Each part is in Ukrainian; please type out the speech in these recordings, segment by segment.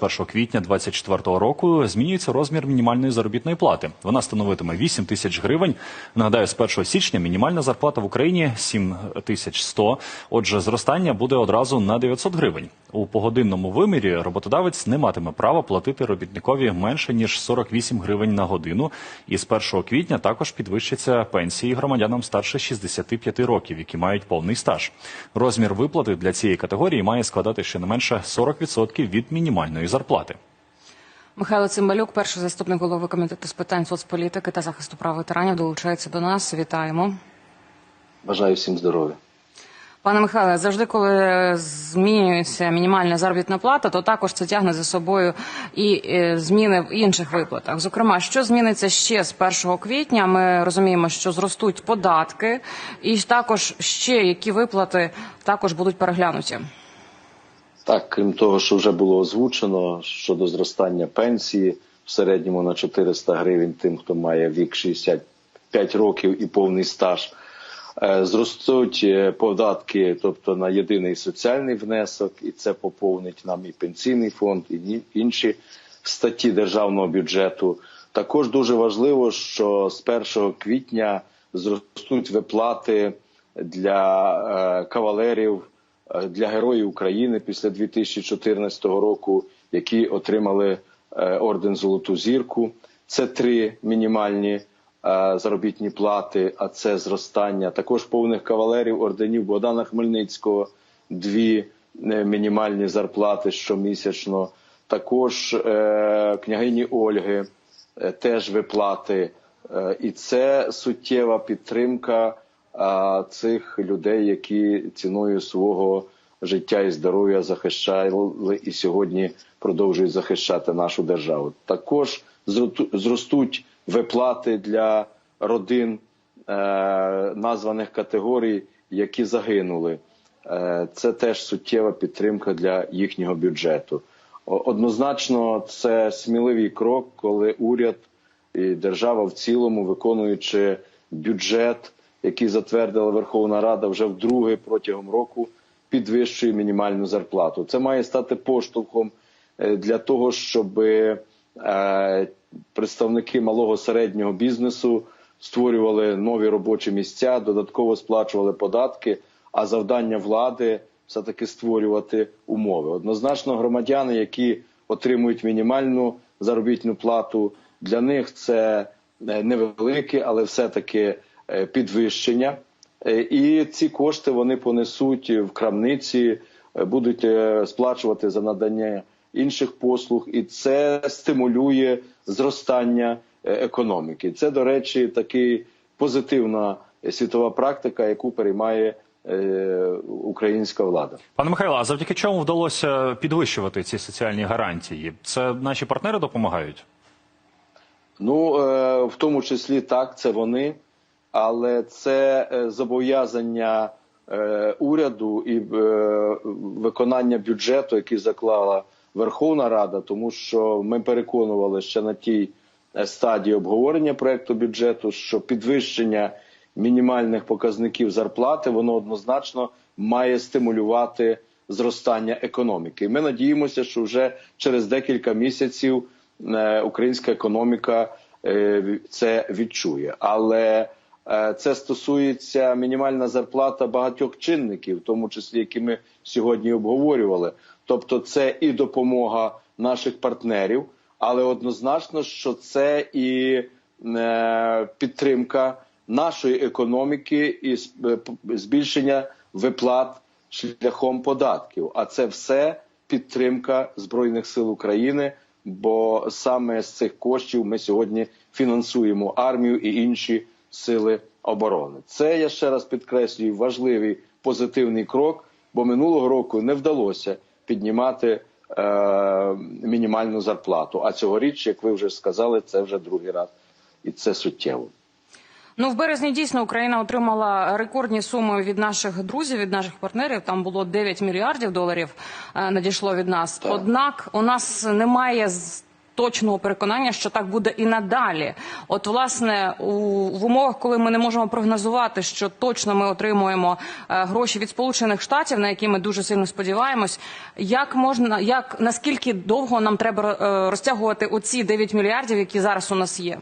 1 квітня 2024 року змінюється розмір мінімальної заробітної плати. Вона становитиме 8 тисяч гривень. Нагадаю, з 1 січня мінімальна зарплата в Україні 7 тисяч 100. Отже, зростання буде одразу на 900 гривень. У погодинному вимірі роботодавець не матиме права платити робітникові менше ніж 48 гривень на годину. І з 1 квітня також підвищаться пенсії громадянам старше 65 років, які мають повний стаж. Розмір виплати для цієї категорії має складати щонайменше 40% від мінімальної зарплати. Михайло Цимбалюк, перший заступник голови комітету з питань соцполітики та захисту прав ветеранів, долучається до нас. Вітаємо. Бажаю всім здоров'я. Пане Михайле, завжди, коли змінюється мінімальна заробітна плата, то також це тягне за собою і е, зміни в інших виплатах. Зокрема, що зміниться ще з 1 квітня? Ми розуміємо, що зростуть податки, і також ще які виплати також будуть переглянуті. Так, крім того, що вже було озвучено щодо зростання пенсії в середньому на 400 гривень тим, хто має вік 65 років і повний стаж. Е, Зростуть е, податки, тобто на єдиний соціальний внесок, і це поповнить нам і пенсійний фонд, і інші статті державного бюджету. Також дуже важливо, що з 1 квітня зростуть виплати для е, кавалерів, для героїв України після 2014 року, які отримали орден Золоту зірку. Це три мінімальні заробітні плати, а це зростання. Також повних кавалерів орденів Богдана Хмельницького, дві е, мінімальні зарплати щомісячно. Також е, княгині Ольги е, теж виплати. Е, І це суттєва підтримка цих людей, які ціною свого життя і здоров'я захищали і сьогодні продовжують захищати нашу державу. Також зростуть виплати для родин е, названих категорій, які загинули. Е, Це теж суттєва підтримка для їхнього бюджету. Однозначно, це сміливий крок, коли уряд і держава в цілому, виконуючи бюджет, який затвердила Верховна Рада вже вдруге протягом року, підвищує мінімальну зарплату. Це має стати поштовхом е, для того, щоб представники малого середнього бізнесу створювали нові робочі місця, додатково сплачували податки. А завдання влади все таки створювати умови. Однозначно, громадяни, які отримують мінімальну заробітну плату, для них це е, невелике, але все-таки е, підвищення. Е, І ці кошти вони понесуть в крамниці, е, будуть е, сплачувати за надання інших послуг, і це стимулює зростання е, економіки. Це, до речі, такий позитивна світова практика, яку переймає е, українська влада. Пане Михайло, а завдяки чому вдалося підвищувати ці соціальні гарантії? Це наші партнери допомагають? Ну, е, в тому числі так, це вони, але це зобов'язання уряду і виконання бюджету, який заклала Верховна Рада, тому що ми переконували ще на тій е, стадії обговорення проекту бюджету, що підвищення мінімальних показників зарплати воно однозначно має стимулювати зростання економіки. І ми надіємося, що вже через декілька місяців е, українська економіка е, це відчує. Але це стосується мінімальна зарплата багатьох чинників, в тому числі які ми сьогодні обговорювали. Тобто, це і допомога наших партнерів, але однозначно, що це і е, підтримка нашої економіки і е, збільшення виплат шляхом податків. А це все підтримка збройних сил України. Бо саме з цих коштів ми сьогодні фінансуємо армію і інші сили оборони. Це я ще раз підкреслюю важливий позитивний крок, бо минулого року не вдалося піднімати е, мінімальну зарплату. А цьогоріч, як ви вже сказали, це вже другий раз, і це суттєво. Ну, в березні дійсно Україна отримала рекордні суми від наших друзів, від наших партнерів. Там було 9 мільярдів доларів е, надійшло від нас. Однак у нас немає точного переконання, що так буде і надалі. От, власне, у в умовах, коли ми не можемо прогнозувати, що точно ми отримуємо е, гроші від Сполучених Штатів, на які ми дуже сильно сподіваємось, як можна, як наскільки довго нам треба е, розтягувати оці 9 мільярдів, які зараз у нас є?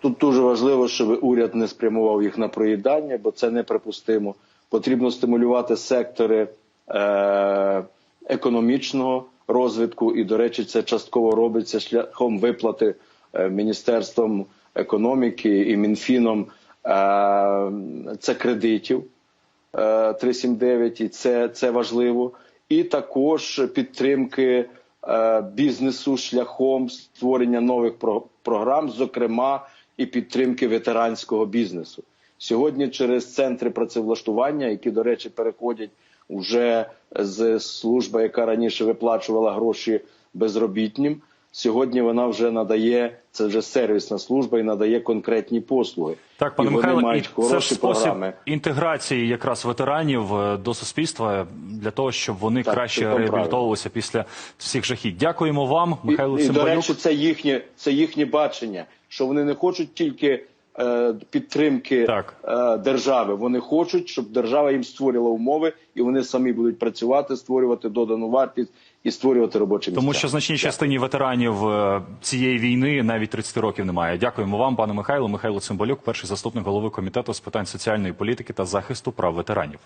Тут дуже важливо, щоб уряд не спрямував їх на проїдання, бо це неприпустимо. Потрібно стимулювати сектори е- економічного розвитку, і, до речі, це частково робиться шляхом виплати е, Міністерством економіки і Мінфіном е- це кредитів е, 379, і це, це важливо. І також підтримки е, бізнесу шляхом створення нових про- програм, зокрема і підтримки ветеранського бізнесу. Сьогодні через центри працевлаштування, які, до речі, переходять вже з служби, яка раніше виплачувала гроші безробітнім. Сьогодні вона вже надає це вже сервісна служба і надає конкретні послуги. Так, пане і вони Михайло, і мають це ж хороші спосіб програми. інтеграції якраз ветеранів е, до суспільства для того, щоб вони Так, краще реабілітовувалися після всіх жахіть. Дякуємо вам, Михайло і, до Цимбалюк. речі, це їхнє, це їхнє бачення, що вони не хочуть тільки підтримки Так. е, держави. Вони хочуть, щоб держава їм створила умови, і вони самі будуть працювати, створювати додану вартість і створювати робочі місця. Тому що значній частині ветеранів е, цієї війни навіть 30 років немає. Дякуємо вам, пане Михайло. Михайло Цимбалюк, перший заступник голови комітету з питань соціальної політики та захисту прав ветеранів.